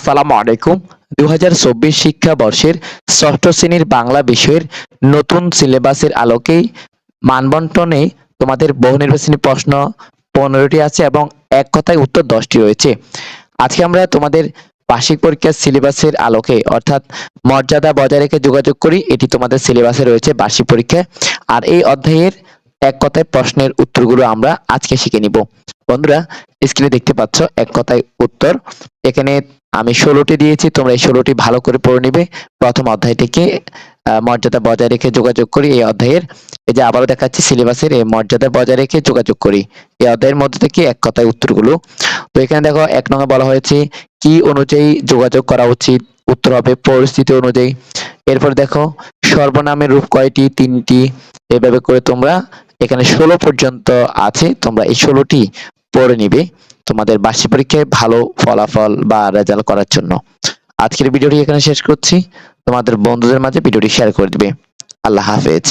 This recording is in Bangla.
আসসালামু আলাইকুম। দু হাজার চব্বিশ শিক্ষাবর্ষের ষষ্ঠ শ্রেণির বাংলা বিষয়ের নতুন সিলেবাসের আলোকেই মানবন্টনে তোমাদের বহু নির্বাচনী প্রশ্ন পনেরোটি আছে এবং এক কথায় উত্তর দশটি রয়েছে। আজকে আমরা তোমাদের বার্ষিক পরীক্ষার সিলেবাসের আলোকে অর্থাৎ মর্যাদা বজায় রেখে যোগাযোগ করি, এটি তোমাদের সিলেবাসে রয়েছে বার্ষিক পরীক্ষায় আর এই অধ্যায়ের এক কথায় প্রশ্নের উত্তরগুলো আমরা আজকে শিখে নিব। বন্ধুরা স্ক্রিনে দেখতে পাচ্ছ এক কথায় উত্তর। এখানে আমি ষোলোটি দিয়েছি, তোমরা এই ষোলোটি ভালো করে পড়ে নিবে। প্রথম অধ্যায় থেকে মর্যাদা বজায় রেখে যোগাযোগ করি এই অধ্যায়ের। এই যে আবারও দেখাচ্ছি সিলেবাসের এই মর্যাদা বজায় রেখে যোগাযোগ করি। এই অধ্যায়ের মধ্যে থেকে এক কথায় উত্তরগুলো। তো এখানে দেখো, এক নম্বর বলা হয়েছে, কি অনুযায়ী যোগাযোগ করা উচিত? উত্তর হবে, পরিস্থিতি অনুযায়ী। এরপর দেখো, সর্বনামের রূপ কয়টি? তিনটি। এভাবে করে তোমরা এখানে ষোলো পর্যন্ত আছে, তোমরা এই ষোলোটি পড়ে নিবে তোমাদের বার্ষিক পরীক্ষায় ভালো ফলাফল বা রেজাল্ট করার জন্য। আজকের ভিডিওটি এখানে শেষ করছি। তোমাদের বন্ধুদের মাঝে ভিডিওটি শেয়ার করে দিবে। আল্লাহ হাফেজ।